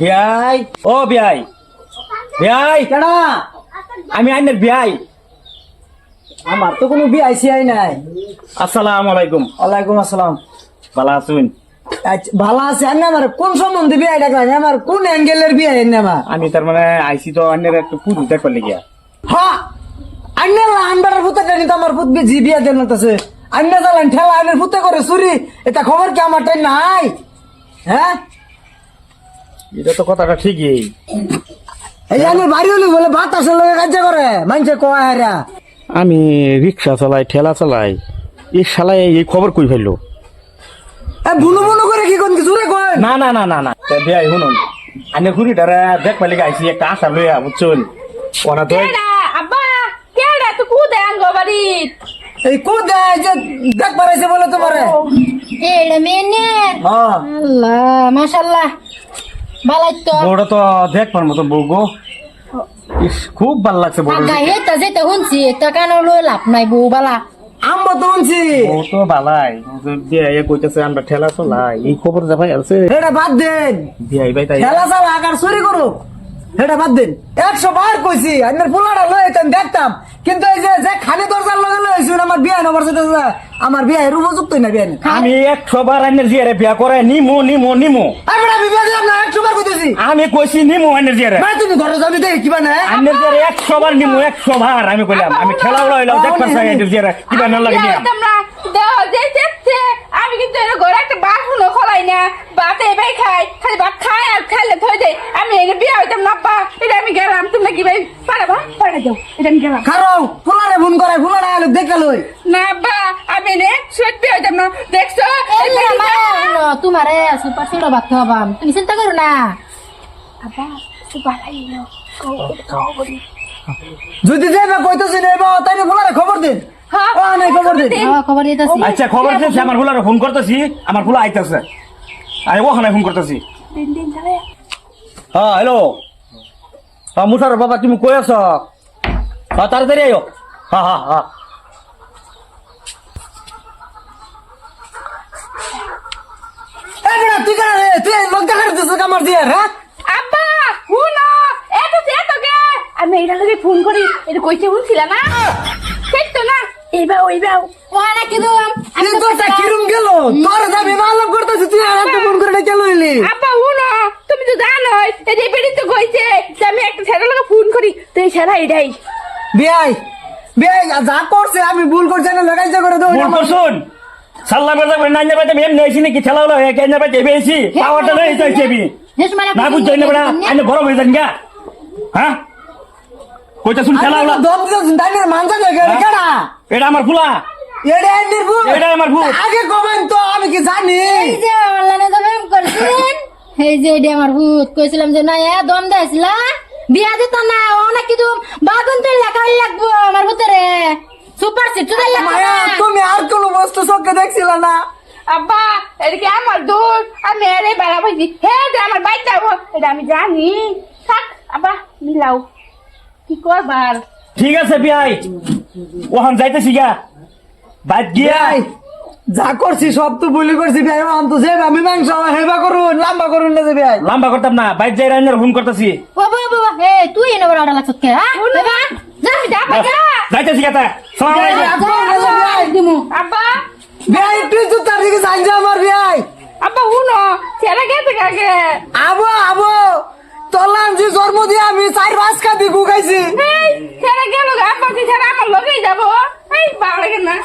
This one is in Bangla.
বিয়াই ও বিয়াই বিয়াই কেডা? আমি আইনের বিয়াই আমার তো কোনো বিয়ে আইসি আই নাই। আসসালামু আলাইকুম। ওয়ালাইকুম আসসালাম। ভালো আছুন? ভালো আছে আর আমার কোন সম্বন্ধে বিয়ে ডাকলাম আমার কোন অ্যাঙ্গেলের বিয়ে এনে আমার? আমি তার মানে আইসি তো অন্যের একটু পুরু দেখবার লেগিয়া। হ্যাঁ আন্নার আন্ডারের পুতে জানি তো আমার পুত জি বিয়ে দেন আছে আন্না জ্বালান ঠেলা আন্নার পুতে করে চুরি এটা খবর কি আমার টাই নাই? হ্যাঁ? এটা তো কথাটা ঠিকই। এই যে আমার বাড়ি হলি বলে ভাত আসলে কাজ করে মানুষে কয় হারা আমি রিক্সা চালাই ঠেলা চালাই এই শালাই এই খবর কই ফেলল? এ বুনু বুনু করে কি কোন কিছু রে কয়। না না না না না। তা বিয়াই শুনুন। আইনের ঘুরিটারে দেখবার লেগে আইসি একটা আশা লইয়া বুঝছুন? ওনা তো আব্বা কেডা? তো কুদে আঙ্গো বাড়িত এই কো দেয় যে দেখ পারাইছে বলে তোমারে। এড়ে মেনে হ্যাঁ। আল্লাহ মাশাআল্লাহ বালাই তো বউটা তো দেখবার মতো বউ গো। ইস খুব ভালো লাগছে যেতে হুনছি তা কেন লাভ নাই বউ বালা। আম্বা তো শুনছি। বউ তো ভালাই বিয়ে কইতেছে আমরা ঠেলা চলাই। এই খবর যা ভাই আছে। এটা বাদ দেন। বিয়াই ভাই তাই খেলা চালা চুরি করো এটা বাদ দিন। একশো বার কইছি পোলাটা দেখতাম। কিন্তু এই যে দরজার লগে লইছুন আমার বিয়ে সাথে আমার বিয়ে এর উপযুক্ত না বিয়ে আমি একশো বার আইনের জিয়ারে বিয়া করে নিমো নিমো নিমো। আমি বড় বিয়ে দিলাম না একশো বার কইতেছি। আমি কইছি নিমো আইনের জিয়ারে। তুমি ঘরে যাবি দেখি কিবা না আইনের জিয়ারে একশো বার নিমো একশো বার আমি কইলাম। আমি ঠেলা উড়া হইলাম দেখবার চাই আইনের জিয়ারে কিবা না লাগে নিয়া। যে আমি কিন্তু এর ঘরে একটা বাসনও খলাই না। ভাত এবাই খাই খালি ভাত খাই আর খাইলে থই দে আমি এনে বিয়ে হইতাম না আব্বা এটা আমি গেলাম তোমরা কি ভাই পারবা পারে দাও? এটা আমি গেলাম। খারো পোলারে ফোন করে পোলারে আলো দেখে লই। না আব্বা আমি এনে সত্যি হইতাম না। দেখছ? তোমারে সুপার সিডো বাদ হবাম তুমি চিন্তা করো না। আব্বা সুপার আইলো যদি যাইবা কইতেছি নেবা তাই পোলারে খবর দিন হ্যাঁ, খবর দিন হ্যাঁ, খবর দিতেছি। আচ্ছা খবর দিয়েছে আমার ফুলারে ফোন করতেছি আমার ফুলা আইতেছে। আমি ওখানে ফোন করতেছি। দিন দিন হ্যাঁ হ্যালো। হ্যাঁ মুসার বাবা তুমি কই আছ? হ্যাঁ তাড়াতাড়ি আইও হ্যাঁ হ্যাঁ হ্যাঁ এই বেটা তুই কেন রে? তুই লোক দেখা দিছিস আমার দিয়ে হ্যাঁ? আব্বা হুনো এত এত কে আমি এইটা লগে ফোন করি এটা কইতে শুনছিল না? ঠিক তো না এইবা ওইবা ওখানে কি দুম। তুই তো কিরম গেল? তোর যাবি মালব করতেছিস তুই আর ফোন করে ডেকে লইলি। আব্বা এই যে কইছে যে আমি একটা ছেলে লগে ফোন করি। তো এই ছেলে এটাই বিয়াই বিয়াই যা করছে আমি ভুল করছি না লাগাইছে করে দাও ফোন করছুন? সাল্লা বাজা করে নাইনা বাজা এমনি আইছি নাকি? ঠেলা হলো কেনা বাজা বেশি পাওয়ারটা লই যাইছি আমি। হেস না না বড়া আইনে গরম হয়ে যান গা। হ্যাঁ? কইতা শুন ঠেলা হলো দম ডাইনের মানজা হ্যাঁ? কেডা? এটা আমার ফুলা। এন্ডির ভূত। এটাই আমার। আগে কমেন তো আমি কি জানি? এই যে অনলাইনে তো প্রেম করছিলেন এই যে এডি আমার ভূত কইছিলাম যে না এ দম দেছিলা বিয়া দিত না ও নাকি দুম বাগুন তুই লেখাই লাগবো আমার ভূতরে। সুপার সিট তুই লাগবো তুমি আর কোন বস্তু চোখে দেখছিল না। আব্বা এটা কি আমার দোষ আমি এরে বেড়া ভাইছি হে এটা আমার বাইক যাব এটা আমি জানি। থাক আব্বা মিলাও। কি করবার? ঠিক আছে বিয়াই। ওখান যাইতেছি গা। বাদ গিয়া। যা করছি সব তো ভুলি করছি বিয়াই আম তো যে আমি মাংস হেবা করুন লাম্বা করুন না যে বিয়াই লম্বা করতাম না বাইক যাই রান্নার ফোন করতেছি। বাবা বাবা এ তুই এনে বড় আড়া লাগছত কে হ্যাঁ? বাবা যা যা বাজা যাইতেছি সালাম আলাইকুম। যা, দিমু। আব্বা। বিয়াই তুই তো তার দিকে জানছে আমার বিয়াই আব্বা হুনো ছেলে গেছে কাকে আবো আবো। তোলাম যে জন্ম দিয়ে আমি চার পাঁচ কাদি গুগাইছি ছেলে গেল আব্বা কি ছেলে আমার লগেই যাব। এই লাগে না।